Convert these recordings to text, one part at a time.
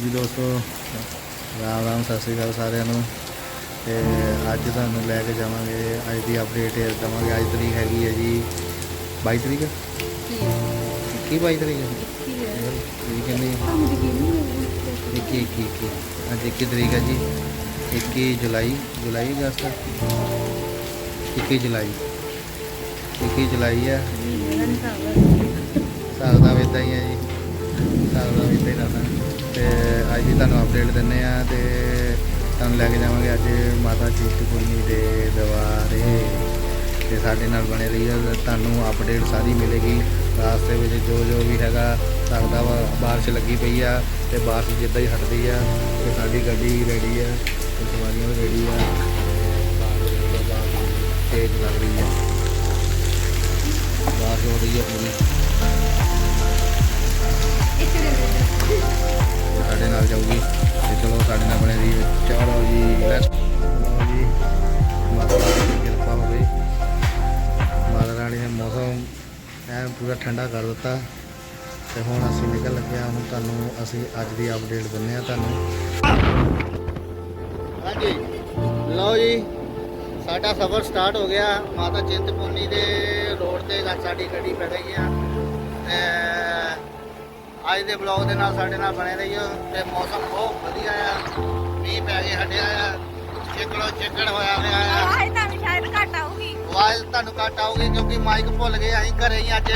ਹਾਂਜੀ ਦੋਸਤੋ ਰਾਮ ਰਾਮ ਸਤਿ ਸ਼੍ਰੀ ਅਕਾਲ ਸਾਰਿਆਂ ਨੂੰ। ਤੇ ਅੱਜ ਤੁਹਾਨੂੰ ਲੈ ਕੇ ਜਾਵਾਂਗੇ ਅੱਜ ਦੀ ਅਪਡੇਟ ਦਵਾਂਗੇ। ਅੱਜ ਤਰੀਕ ਹੈਗੀ ਹੈ ਜੀ 22 ਤਰੀਕ? ਕੀ 22 ਤਰੀਕ ਹੈ। ਇਹ ਕਿੰਨੀ 21 21 21 ਅੱਜ 21 ਤਰੀਕ ਹੈ ਜੀ। 21 ਜੁਲਾਈ ਜੁਲਾਈ ਅਗਸਤ? 21 ਜੁਲਾਈ। 21 ਜੁਲਾਈ ਹੈ। ਹਿਸਾਬ ਦਾ ਇਦਾਂ ਹੀ ਹੈ ਜੀ। ਹਿਸਾਬ ਦਾ ਇਦਾਂ ਹੀ ਰਹਿਣਾ ਤੇ ਅੱਜ ਦੀ ਤੁਹਾਨੂੰ ਅਪਡੇਟ ਦਿੰਨੇ ਆ ਤੇ ਤੁਹਾਨੂੰ ਲੈ ਕੇ ਜਾਵਾਂਗੇ ਅੱਜ ਮਾਤਾ ਚਿੰਤਪੁਰਨੀ ਦੇ ਦਵਾਰੇ ਤੇ ਸਾਡੇ ਨਾਲ ਬਣੇ ਰਹੀਓ, ਤੁਹਾਨੂੰ ਅਪਡੇਟ ਸਾਰੀ ਮਿਲੇਗੀ। ਰਾਸਤੇ ਵਿੱਚ ਜੋ ਜੋ ਵੀ ਹੈਗਾ ਲੱਗਦਾ ਵਾ, ਬਾਰਿਸ਼ ਲੱਗੀ ਪਈ ਆ ਤੇ ਬਾਰਿਸ਼ ਜਿੱਦਾਂ ਹੀ ਹਟਦੀ ਆ, ਤੇ ਸਾਡੀ ਗੱਡੀ ਰੈਡੀ ਆ, ਤੇ ਸਵਾਰੀਆਂ ਵੀ ਰੈਡੀ ਆ, ਤੇ ਬਾਰਿਸ਼ ਤੇਜ਼ ਲੱਗ ਰਹੀ ਆ, ਬਾਰਿਸ਼ ਹੋ ਰਹੀ ਆ ਪੂਰੀ। ਸਾਡੇ ਨਾਲ ਜਾਊਗੀ। ਤੇ ਚਲੋ ਸਾਡੇ ਨਾਲ ਬਣੇ ਰਹੀ ਚਲੋ ਜੀ ਲੈਟਸ ਜੀ, ਮਾਤਾ ਰਾਣੀ ਦੀ ਕਿਰਪਾ ਹੋਵੇ ਮਾਤਾ ਰਾਣੀ ਨੇ ਮੌਸਮ ਐਨ ਪੂਰਾ ਠੰਡਾ ਕਰ ਦਿੱਤਾ। ਤੇ ਹੁਣ ਅਸੀਂ ਨਿਕਲ ਲੱਗੇ ਹਾਂ। ਹੁਣ ਤੁਹਾਨੂੰ ਅਸੀਂ ਅੱਜ ਦੀ ਅਪਡੇਟ ਦਿੰਨੇ ਆ ਤੁਹਾਨੂੰ। ਹਾਂਜੀ। ਲਓ ਜੀ, ਸਾਡਾ ਸਫ਼ਰ ਸਟਾਰਟ ਹੋ ਗਿਆ। ਮਾਤਾ ਚਿੰਤਪੁਰਨੀ ਦੇ ਰੋਡ ਤੇ ਸਾਡੀ ਗੱਡੀ ਪੈ ਗਈ ਆ। ਅੱਜ ਦੇ ਬਲੌਗ ਦੇ ਨਾਲ ਸਾਡੇ ਨਾਲ ਬਣੇ ਰਹੀਓ ਤੇ ਮੌਸਮ ਬਹੁਤ ਵਧੀਆ ਆ। ਮੀਂਹ ਪੈ ਕੇ ਹਟਿਆ ਆ। ਚਿੱਕੜੋ ਚਿੱਕੜ ਹੋਇਆ ਹੋਇਆ ਆ। ਆਵਾਜ਼ ਤਾਂ ਸ਼ਾਇਦ ਘੱਟ ਆਊਗੀ। ਆਵਾਜ਼ ਤੁਹਾਨੂੰ ਘੱਟ ਆਊਗੀ ਕਿਉਂਕਿ ਮਾਈਕ ਭੁੱਲ ਗਏ ਅਸੀਂ ਘਰੇ ਹੀ ਅੱਜ।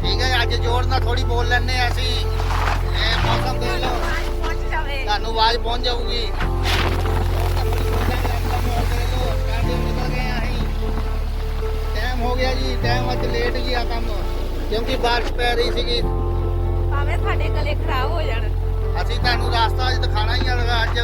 ਠੀਕ ਹੈ ਅੱਜ ਜ਼ੋਰ ਨਾਲ ਥੋੜੀ ਬੋਲ ਲੈਣੇ ਆ ਅਸੀਂ। ਇਹ ਮੌਸਮ ਪਹੁੰਚ ਜਾਵੇ। ਤੁਹਾਨੂੰ ਆਵਾਜ਼ ਪਹੁੰਚ ਜਾਊਗੀ। ਹੋ ਗਿਆ ਜੀ ਟਾਈਮ ਅੱਜ ਲੇਟ ਗਿਆ ਕੰਮ। ਕਿਉਂਕਿ ਬਾਰਿਸ਼ ਪੈ ਰਹੀ ਸੀਗੀ। ਭਾਵੇਂ ਸਾਡੇ ਗਲੇ ਖਰਾਬ ਹੋ ਜਾਣ। ਅਸੀਂ ਤੁਹਾਨੂੰ ਰਾਸਤਾ ਅੱਜ ਦਿਖਾਣਾ ਹੀ ਆ ਅੱਜ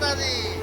ਜੈ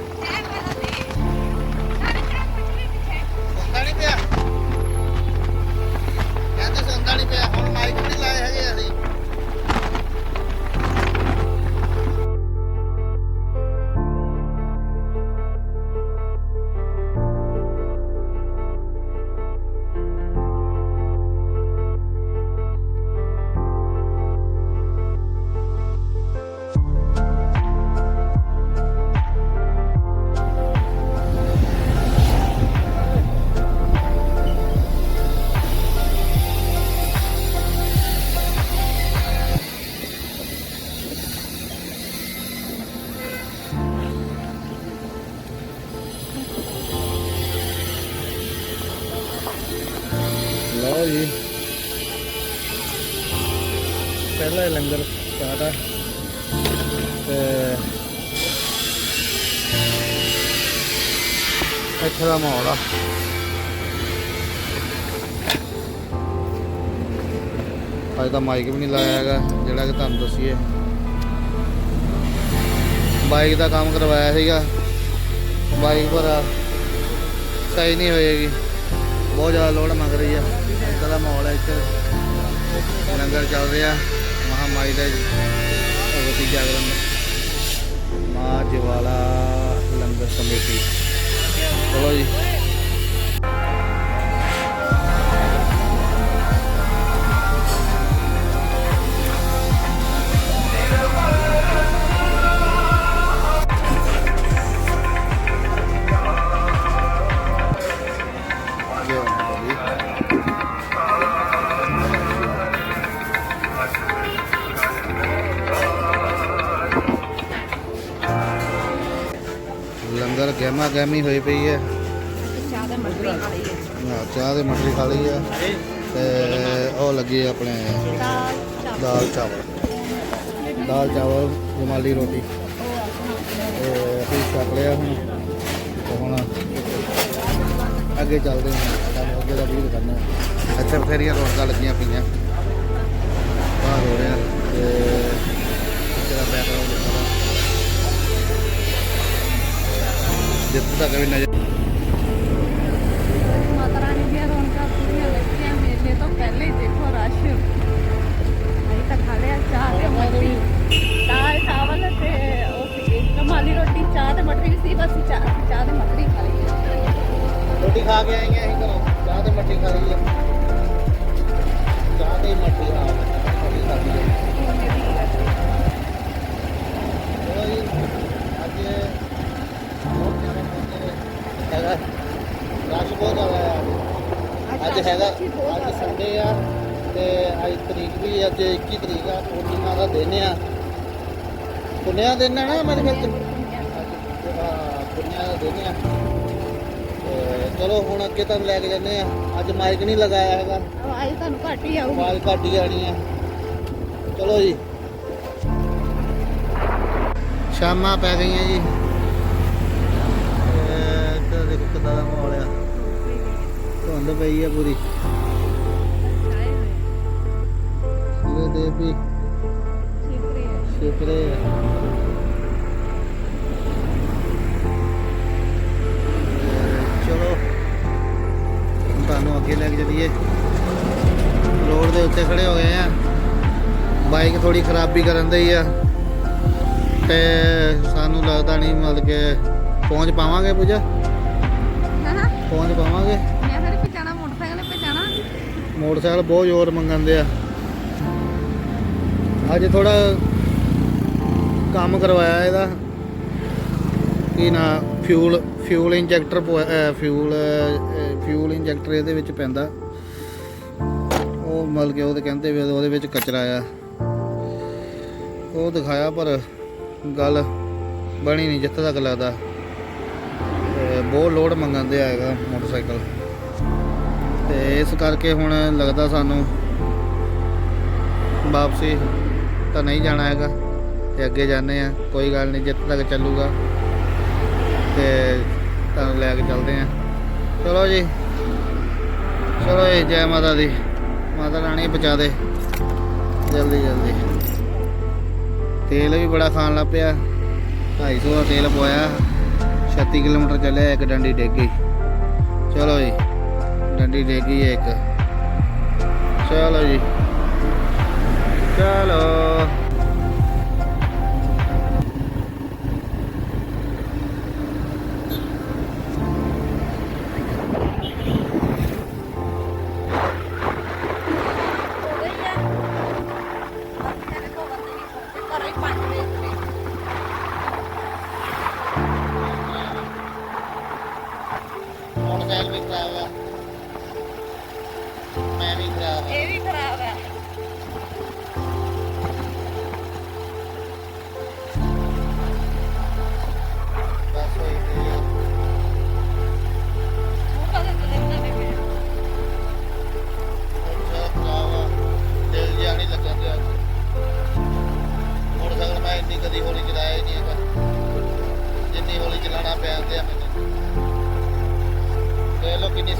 ਪਹਿਲਾ ਲੰਗਰ ਸਟਾਰਟ ਆ। ਤੇ ਇੱਥੇ ਦਾ ਮਾਹੌਲ ਆ। ਅੱਜ ਤਾਂ ਮਾਈਕ ਵੀ ਨਹੀਂ ਲਾਇਆ ਹੈਗਾ, ਜਿਹੜਾ ਕਿ ਤੁਹਾਨੂੰ ਦੱਸੀਏ। ਬਾਈਕ ਦਾ ਕੰਮ ਕਰਵਾਇਆ ਸੀਗਾ। ਬਾਈਕ ਪਰ ਸਹੀ ਨਹੀਂ ਹੋਏਗੀ। ਬਹੁਤ ਜ਼ਿਆਦਾ ਲੋਡ ਮੰਗ ਰਹੀ ਆ। ਇੱਦਾਂ ਦਾ ਮਾਹੌਲ ਹੈ ਇੱਥੇ। ਲੰਗਰ ਚੱਲ ਰਿਹਾ। ਮਹਾਮਾਈ ਦਾ ਭਗਵਤੀ ਜਾਗਰਣ ਮਾਂ ਜਵਾਲਾ ਲੰਗਰ ਕਮੇਟੀ। ਚਲੋ ਜੀ। ਲੰਗਰ ਗਹਿਮਾ ਗਹਿਮੀ ਹੋਈ ਪਈ ਹੈ। ਚਾਹ ਦਾ ਮਟਰੀ ਖਾਲੀ ਹੈ। ਹਾਂ, ਚਾਹ ਦੇ ਮਟਰੀ ਖਾ ਲਈ ਆ ਤੇ ਉਹ ਲੱਗੀ ਆਪਣੇ ਦਾਲ ਚਾਵਲ। ਦਾਲ ਚਾਵਲ। ਰੁਮਾਲੀ ਰੋਟੀ। ਤੇ ਅਸੀਂ ਛਕ ਲਿਆ ਹੁਣ। ਤੇ ਹੁਣ ਅੱਗੇ ਚੱਲਦੇ ਹਾਂ। ਤੁਹਾਨੂੰ ਅੱਗੇ ਦਾ ਵੀਡੀਓ ਕਰਨਾ ਇੱਥੇ ਬਥੇਰੀਆਂ ਰੌਣਕਾਂ ਲੱਗੀਆਂ ਪਈਆਂ। ਬਾਹਰ ਹੋ ਰਿਹਾ ਤੇ ਜਿਹੜਾ ਬੈਕਗ੍ਰਾਉਂਡ ਦੇਖਦਾ ਜਿੱਥੇ ਤੱਕ ਵੀ ਨਜ਼ਰ ਮਾਤਾ ਰਾਣੀ ਦੀਆਂ ਰੌਣਕਾਂ ਪੂਰੀਆਂ ਲੱਗੀਆਂ ਮੇਲੇ ਤੋਂ ਪਹਿਲੇ ਹੀ ਦੇਖੋ ਰਸ਼ ਅਸੀਂ ਤਾਂ ਖਾ ਲਿਆ ਚਾਹ ਤੇ ਮਟਰੀ ਦਾਲ ਚਾਵਲ ਤੇ ਉਹ ਸੀ ਕਮਾਲੀ ਰੋਟੀ ਚਾਹ ਤੇ ਮਟਰੀ ਸੀ ਬਸ ਚਾਹ ਚਾਹ ਤੇ ਮਟਰੀ ਖਾ ਲਈ ਰੋਟੀ ਖਾ ਕੇ ਆਏ ਹਾਂ ਅਸੀਂ ਘਰੋਂ ਚਾਹ ਤੇ ਮੱਠੀ ਖਾ ਲਈ ਚਾਹ ਤੇ ਮੱਠੀ ਖਾ ਲਈ ਹੈ ਉਹਨੇ ਵੀ ਲੱਗੀ ਚਲੋ ਜੀ ਅੱਜ ਬਹੁਤ ਜ਼ਿਆਦਾ ਪਹੁੰਚੇ ਹੈਗਾ ਰਸ਼ ਬਹੁਤ ਜ਼ਿਆਦਾ ਆ ਅੱਜ ਹੈਗਾ ਅੱਜ ਸੰਡੇ ਆ ਤੇ ਅੱਜ ਤਰੀਕ ਵੀ ਅੱਜ 21 ਤਰੀਕ ਆ ਪੂਰਨਿਮਾ ਦਾ ਦਿਨ ਆ। ਪੁੰਨਿਆ ਦਿਨ ਆ ਨਾ ਮੇਰੇ ਖਿਆਲ ਚ? ਅੱਜ ਪੁੰਨਿਆ ਦਾ ਦਿਨ ਆ। ਚਲੋ ਹੁਣ ਅੱਗੇ ਤੁਹਾਨੂੰ ਲੈ ਕੇ ਜਾਂਦੇ ਆ। ਅੱਜ ਮਾਈਕ ਨਹੀਂ ਲਗਾਇਆ ਹੈਗਾ। ਆਵਾਜ਼ ਤੁਹਾਨੂੰ ਘੱਟ ਹੀ ਆਊਗੀ। ਆਵਾਜ਼ ਘੱਟ ਹੀ ਆਣੀ ਆ। ਚਲੋ ਜੀ। ਸ਼ਾਮਾਂ ਪੈ ਗਈਆਂ ਜੀ। ਤੇ ਦੇਖੋ ਕਿੱਦਾਂ ਦਾ ਮਾਹੌਲ ਆ। ਧੁੰਦ ਪਈ ਆ ਪੂਰੀ। ਸੂਰਜ ਦੇ ਵੀ ਛਿਪ ਚਲੋ, ਤੁਹਾਨੂੰ ਅੱਗੇ ਲੈ ਕੇ ਚੱਲੀਏ। ਰੋਡ ਦੇ ਉੱਤੇ ਖੜੇ ਹੋ ਗਏ ਆ। ਬਾਈਕ ਥੋੜੀ ਖਰਾਬੀ ਕਰਨ ਦੀ ਆ। ਤੇ ਸਾਨੂੰ ਲੱਗਦਾ ਨਹੀਂ ਮਤਲਬ ਕਿ ਪਹੁੰਚ ਪਾਵਾਂਗੇ ਪੂਜਾ। ਪਹੁੰਚ ਪਾਵਾਂਗੇ। ਮੈਂ ਫਿਰ ਪਛਾਣਾ ਮੋਟਰਸਾਈਕਲ ਤੇ ਪਛਾਣਾ ਮੋਟਰਸਾਈਕਲ ਬਹੁਤ ਜ਼ੋਰ ਮੰਗਣ ਆ। ਅੱਜ ਥੋੜਾ ਕੰਮ ਕਰਵਾਇਆ ਇਹਦਾ। ਕੀ ਨਾ? Fuel fuel injector fuel fuel injector ਇਹਦੇ ਵਿੱਚ ਪੈਂਦਾ। ਉਹ ਮਤਲਬ ਕਿ ਉਹਦੇ ਕਹਿੰਦੇ ਵੀ ਉਹਦੇ ਵਿੱਚ ਕਚਰਾ ਆ। ਉਹ ਦਿਖਾਇਆ ਪਰ ਗੱਲ ਬਣੀ ਨਹੀਂ ਜਿੱਥੇ ਤੱਕ ਲੱਗਦਾ। ਬਹੁਤ ਲੋਡ ਮੰਗਣ ਆ ਹੈਗਾ ਮੋਟਰਸਾਈਕਲ। ਤੇ ਇਸ ਕਰਕੇ ਹੁਣ ਲੱਗਦਾ ਸਾਨੂੰ ਵਾਪਸੀ ਤਾਂ ਨਹੀਂ ਜਾਣਾ ਹੈਗਾ। ਤੇ ਅੱਗੇ ਜਾਂਦੇ ਆ ਕੋਈ ਗੱਲ ਨਹੀਂ, ਜਿੱਥੇ ਤੱਕ ਚੱਲੂਗਾ। ਤੇ ਤੁਹਾਨੂੰ ਲੈ ਕੇ ਚੱਲਦੇ ਆ ਚਲੋ ਜੀ। ਚਲੋ ਜੀ, ਜੈ ਮਾਤਾ ਦੀ। ਮਾਤਾ ਰਾਣੀ ਬਚਾ ਦੇ। ਜਲਦੀ ਜਲਦੀ। ਤੇਲ ਵੀ ਬੜਾ ਖਾਣ ਲੱਗ ਪਿਆ। 250 ਦਾ ਤੇਲ ਪਵਾਇਆ 36 ਕਿਲੋਮੀਟਰ ਚੱਲਿਆ ਇੱਕ ਡੰਡੀ ਡਿੱਗ ਗਈ। ਚਲੋ ਜੀ, ਡੰਡੀ ਡਿੱਗ ਗਈ ਇੱਕ। ਚਲੋ ਜੀ। ਚਲੋ।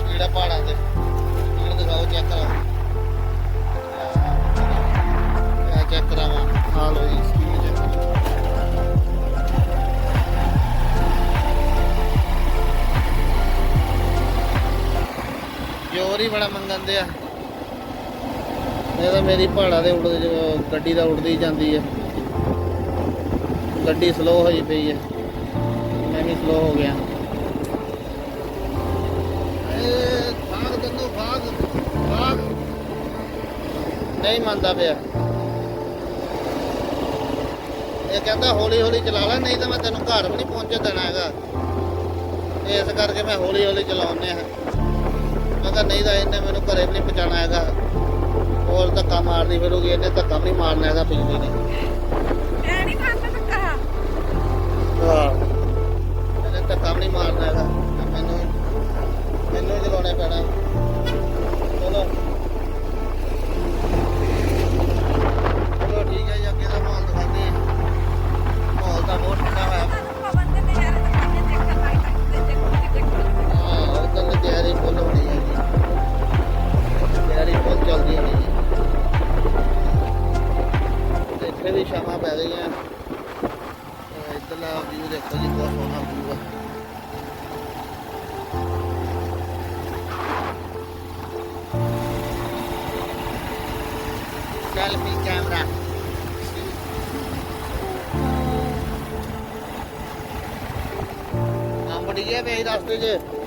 ਸਪੀਡ ਆ ਪਹਾੜਾਂ ਤੇ। ਸਪੀਡ ਦਿਖਾਓ ਚੈੱਕ ਕਰਾਓ। ਇਹ ਚੈੱਕ ਕਰਾਵਾਂ। ਆ ਲਓ ਜੀ ਸਪੀਡ ਚੈੱਕ ਜ਼ੋਰ ਹੀ ਬੜਾ ਮੰਗਣ ਦੇ ਆ ਇਹ ਤਾਂ ਮੇਰੀ ਪਹਾੜਾਂ ਦੇ ਉੱਡ ਗੱਡੀ ਦਾ ਉੱਡਦੀ ਜਾਂਦੀ ਹੈ ਗੱਡੀ ਸਲੋ ਹੋਈ ਪਈ ਹੈ ਮੈਂ ਵੀ ਸਲੋ ਹੋ ਗਿਆ। ਨਹੀਂ ਮੰਨਦਾ ਪਿਆ। ਇਹ ਕਹਿੰਦਾ ਹੌਲੀ ਹੌਲੀ ਚਲਾ ਲੈ ਨਹੀਂ ਤਾਂ ਮੈਂ ਤੈਨੂੰ ਘਰ ਵੀ ਨਹੀਂ ਪਹੁੰਚਣ ਦੇਣਾ ਹੈਗਾ। ਇਸ ਕਰਕੇ ਮੈਂ ਹੌਲੀ ਹੌਲੀ ਚਲਾਉਂਦੇ ਆ ਮੈਂ ਕਿਹਾ ਨਹੀਂ ਤਾਂ ਇਹਨੇ ਮੈਨੂੰ ਘਰੇ ਵੀ ਨਹੀਂ ਪਹੁੰਚਾਉਣਾ ਹੈਗਾ। ਹੋਰ ਧੱਕਾ ਮਾਰਦੀ ਫਿਰੂਗੀ ਇਹਨੇ ਧੱਕਾ ਵੀ ਨਹੀਂ ਮਾਰਨਾ ਹੈਗਾ ਬਿਜਲੀ ਨੇ। ਨਹੀਂ ਧੱਕਾ। ਹਾਂ। ਇਹਨੇ ਧੱਕਾ ਵੀ ਨਹੀਂ ਮਾਰਨਾ ਹੈਗਾ। ਮੈਨੂੰ ਮੈਨੂੰ ਚਲਾਉਣਾ ਪੈਣਾ। ਚਲੋ ਚਲੋ ਠੀਕ ਹੈ ਜੀ ਅੱਗੇ ਦਾ ਮਾਹੌਲ ਦਿਖਾਉਂਦੇ ਹਾਂ ਮਾਹੌਲ ਤਾਂ ਬਹੁਤ ਠੰਡਾ ਹੋਇਆ ਤੁਹਾਨੂੰ ਬੰਦੇ ਨੇ ਹਾਂ ਉਹ ਤਾਂ ਤਿਆਰੀ ਫੁੱਲ ਹੋਣੀ ਹੈ ਜੀ ਤਿਆਰੀ ਫੁੱਲ ਚੱਲਦੀ ਹੋਣੀ ਜੀ ਤੇ ਇੱਥੇ ਵੀ ਸ਼ਾਮਾਂ ਪੈ ਗਈਆਂ ਤੇ ਇੱਧਰਲਾ ਵਿਊ ਦੇਖੋ ਜੀ ਬਹੁਤ ਸੋਹਣਾ ਵਿਊ ਹੈ ਸੈਲਫੀ ਕੈਮਰਾ ਅੰਬ ਡਿੱਗੇ ਪਏ ਰਸਤੇ 'ਚ।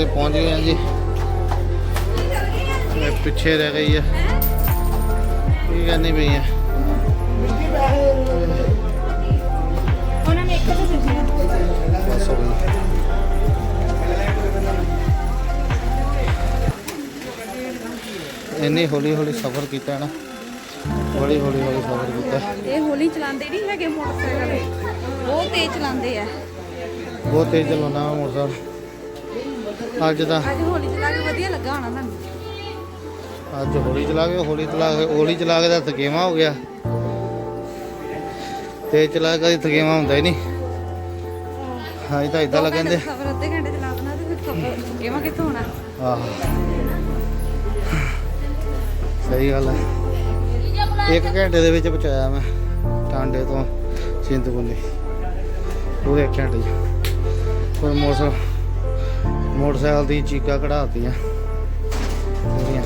ਤੇ ਪਹੁੰਚ ਗਏ ਹਾਂ ਜੀ। ਇਹ ਪਿੱਛੇ ਰਹਿ ਗਈ ਹੈ ਕੀ ਕਰਨੀ ਪਈ ਹੈ ਉਹਨਾਂ ਨੇ ਇੱਕ ਤਾਂ ਦਿੱਤੀ ਬਸ ਹੋ ਗਈ। ਇੰਨੀ ਹੌਲੀ ਹੌਲੀ ਸਫ਼ਰ ਕੀਤਾ ਨਾ। ਬੜੀ ਹੌਲੀ ਹੌਲੀ ਸਫ਼ਰ ਕੀਤਾ। ਇਹ ਹੋਲੀ ਚਲਾਉਂਦੇ ਨਹੀਂ ਹੈਗੇ ਮੋਟਰਸਾਈਕਲ ਬਹੁਤ ਤੇਜ਼ ਚਲਾਉਂਦੇ ਆ। ਬਹੁਤ ਤੇਜ਼ ਚਲਾਉਣਾ ਮੋਟਰਸਾਈਕਲ। ਅੱਜ ਦਾ। ਅੱਜ ਹੋਲੀ ਚਲਾ ਕੇ ਵਧੀਆ ਲੱਗਾ ਹੋਣਾ ਤੁਹਾਨੂੰ ਅੱਜ ਹੌਲੀ ਚਲਾ ਕੇ ਹੌਲੀ ਚਲਾ ਕੇ ਹੌਲੀ ਚਲਾ ਕੇ ਤਾਂ ਥਕੇਵਾ ਹੋ ਗਿਆ। ਤੇਜ਼ ਚਲਾ ਕੇ ਥਕੇਵਾ ਹੁੰਦਾ ਹੀ ਨਹੀਂ। ਹਾਂ ਇਹ ਤਾਂ ਇਦਾਂ ਲੱਗਦੇ ਖਬਰ ਅੱਧੇ ਘੰਟੇ ਚਲਾ ਦੇਣਾ ਤੇ ਫਿਰ ਖਬਰ ਕਿਵੇਂ ਕਿੱਥੋਂ ਹੋਣਾ? ਆਹ। ਸਹੀ ਗੱਲ ਹੈ ਇੱਕ ਘੰਟੇ ਦੇ ਵਿੱਚ ਪਹੁੰਚਾਇਆ ਮੈਂ ਟਾਂਡੇ ਤੋਂ ਸਿੰਧਪੁਰਨੀ ਪੂਰੇ ਘੰਟੇ ਪਰ ਮੋਟਰ ਮੋਟਰਸਾਈਕਲ ਦੀ ਚੀਕਾਂ ਕਢਾਤੀਆਂ। ਉਹਦੀਆਂ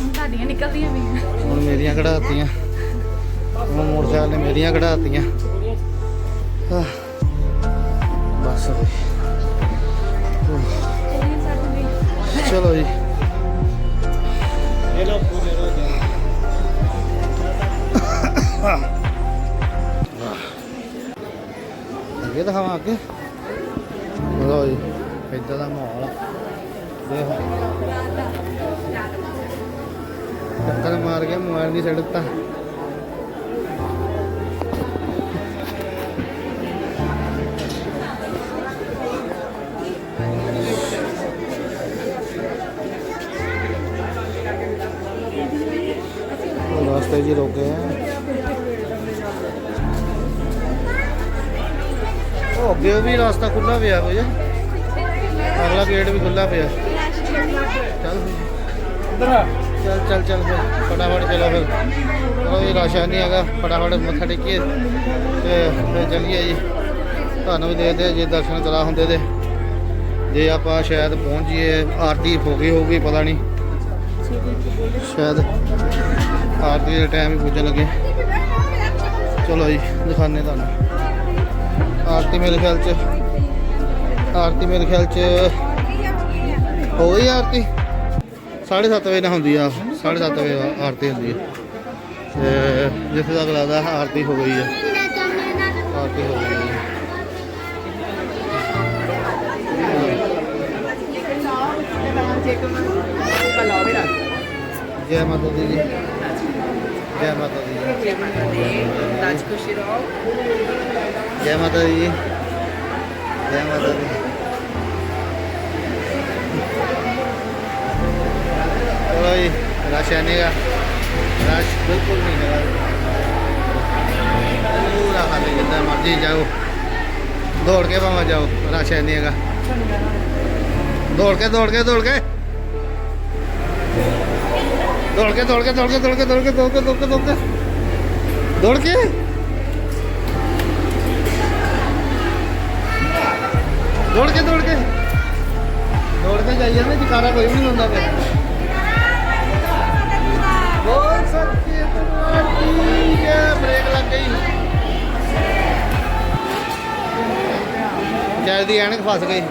ਹੁਣ ਤੁਹਾਡੀਆਂ ਨਿਕਲਦੀਆਂ ਪਈਆਂ ਹੁਣ ਮੇਰੀਆਂ ਕਢਾਤੀਆਂ। ਹੁਣ ਮੋਟਰਸਾਈਕਲ ਨੇ ਮੇਰੀਆਂ ਕਢਾਤੀਆਂ। ਬਸ ਬਈ। ਚਲੀਏ ਸਾਡੇ ਵੀ ਚਲੋ ਜੀ। ਅੱਗੇ ਦਿਖਾਵਾਂ ਅੱਗੇ। ਲਓ ਜੀ ਇੱਦਾਂ ਦਾ ਮਾਹੌਲ ਆ। ਦੇਖ। ਟੱਕਰ ਮਾਰ ਗਿਆ, ਮੋਬਾਈਲ ਦੀ ਸੜਕ ਤਾਂ ਰਾਸਤੇ ਜੀ ਰੁਕ ਗਏ ਅੱਗੇ ਵੀ ਰਸਤਾ ਖੁੱਲਾ ਪਿਆ ਕੋਈ? ਅਗਲਾ ਗੇਟ ਵੀ ਖੁੱਲਾ ਪਿਆ। ਚੱਲ ਚੱਲ ਚੱਲ ਚੱਲ ਫਿਰ। ਫਟਾਫਟ ਚਲੋ ਫਿਰ। ਚਲੋ ਇਹ ਰਾਸ਼ਨ ਨਹੀਂ ਹੈਗਾ। ਫਟਾਫਟ ਮੱਥਾ ਟੇਕੀਏ ਤੇ ਫਿਰ ਚੱਲੀਏ ਜੀ। ਤੁਹਾਨੂੰ ਵੀ ਦੇਖਦੇ ਜੇ ਦਰਸ਼ਨ ਕਰਾ ਹੁੰਦੇ ਤੇ। ਜੇ ਆਪਾਂ ਸ਼ਾਇਦ ਪਹੁੰਚ ਜੀਏ ਆਰਤੀ ਹੋ ਗਈ ਹੋਊਗੀ ਪਤਾ ਨਹੀਂ। ਸ਼ਾਇਦ ਆਰਤੀ ਦੇ ਟਾਈਮ ਹੀ ਪੁੱਜਣ ਲੱਗੇ। ਚਲੋ ਜੀ ਦਿਖਾਣੇ ਤੁਹਾਨੂੰ। ਆਰਤੀ ਮੇਰੇ ਖਿਆਲ ਚ। ਆਰਤੀ ਮੇਰੇ ਖਿਆਲ ਚ। ਹੋ ਗਈ ਆਰਤੀ? 7:30 ਵਜੇ ਨਾਲ ਹੁੰਦੀ ਆ 7:30 ਵਜੇ ਆਰਤੀ ਹੁੰਦੀ ਹੈ ਤੇ ਜਿੱਥੇ ਤੱਕ ਲੱਗਦਾ ਆਰਤੀ ਹੋ ਗਈ ਹੈ ਆਰਤੀ ਹੋ ਗਈ ਹੈ ਜੈ ਮਾਤਾ ਦੀ। ਜੀ ਜੈ ਮਾਤਾ ਦੀ। ਜੀ ਮਾਤਾ ਦੀ। ਜੈ ਮਾਤਾ ਦੀ ਜੀ। ਮਾਤਾ ਦੀ। ਚਲੋ ਜੀ ਰਸ਼ ਹੈ ਨੀਗਾ ਰਸ਼ ਬਿਲਕੁਲ ਨਹੀਂ ਹੈਗਾ। ਪੂਰਾ ਖਾਲੀ ਜਿੱਦਾਂ ਮਰਜ਼ੀ ਜਾਓ। ਦੌੜ ਕੇ ਭਾਵੇਂ ਜਾਓ ਰਸ਼ ਹੈਗਾ। ਦੌੜ ਕੇ ਦੌੜ ਕੇ ਦੌੜ ਕੇ। ਦੌੜ ਕੇ ਦੌੜ ਕੇ ਦੌੜ ਕੇ ਦੌੜ ਕੇ ਦੌੜ ਕੇ ਦੌੜ ਕੇ ਦੌੜ ਕੇ ਦੌੜ ਕੇ। ਦੌੜ ਕੇ। ਦੌੜ ਕੇ ਦੌੜ ਕੇ। ਦੌੜ ਕੇ ਜਾਈਏ ਨਾ ਜਕਾਰਾ ਕੋਈ ਵੀ ਨਹੀਂ ਹੁੰਦਾ ਪਿਆ ਬੋਲ ਸੱਚੇ ਦਰਬਾਰ ਕੀ ਬ੍ਰੇਕ ਲੱਗ ਗਈ। ਜਲਦੀ ਐਨਕ ਫਸ ਗਈ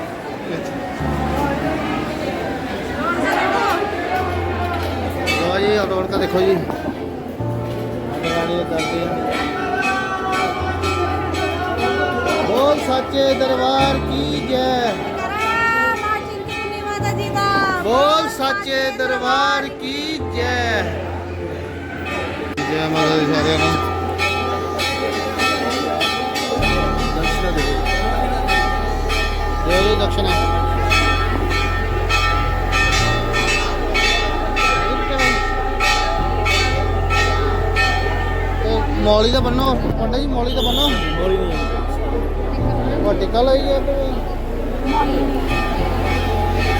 ਲੋ ਜੀ ਰੋਡ ਦੇਖੋ ਜੀ। ਬੋਲ ਸੱਚੇ ਦਰਬਾਰ ਕੀ ਜੈ? ਬੋਲ ਸੱਚੇ ਦਰਬਾਰ ਕੀ ਜੈ? ਜੈ ਮਾਤਾ ਦੀ ਸਾਰਿਆਂ ਨੂੰ। ਦਰਸ਼ਨ ਦੇ ਦਿਓ। ਦਕਸ਼ਨਾ ਮੌਲੀ ਦਾ ਬੰਨੋ ਪੰਡਾ ਜੀ ਮੌਲੀ ਦਾ ਬੰਨੋ। ਮੌਲੀ ਨਹੀਂ ਉਹ ਟਿੱਕਾ ਲਈ ਗਿਆ ਤੇ।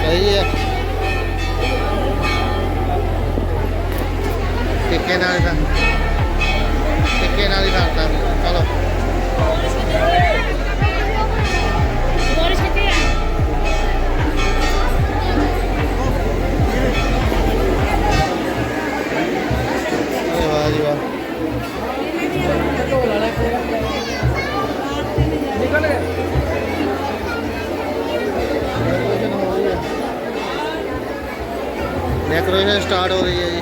ਸਹੀ ਹੈ ਟਿੱਕੇ ਨਾਲ ਦਾ ਟਿੱਕੇ ਨਾਲ ਹੀ ਕਰਦਾ ਚਲੋ। ਵਾਹ ਜੀ, ਵਾਹ। ਸਟਾਰਟ ਹੋ ਰਹੀ ਹੈ ਜੀ।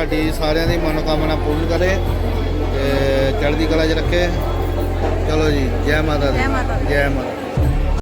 ਤੁਹਾਡੀ ਸਾਰਿਆਂ ਦੀ ਮਨੋਕਾਮਨਾ ਪੂਰਨ ਕਰੇ ਤੇ ਚੜ੍ਹਦੀ ਕਲਾ 'ਚ ਰੱਖੇ। ਚਲੋ ਜੀ ਜੈ ਮਾਤਾ ਦੀ। ਜੈ ਮਾਤਾ ਦੀ। ਜੈ ਮਾਤਾ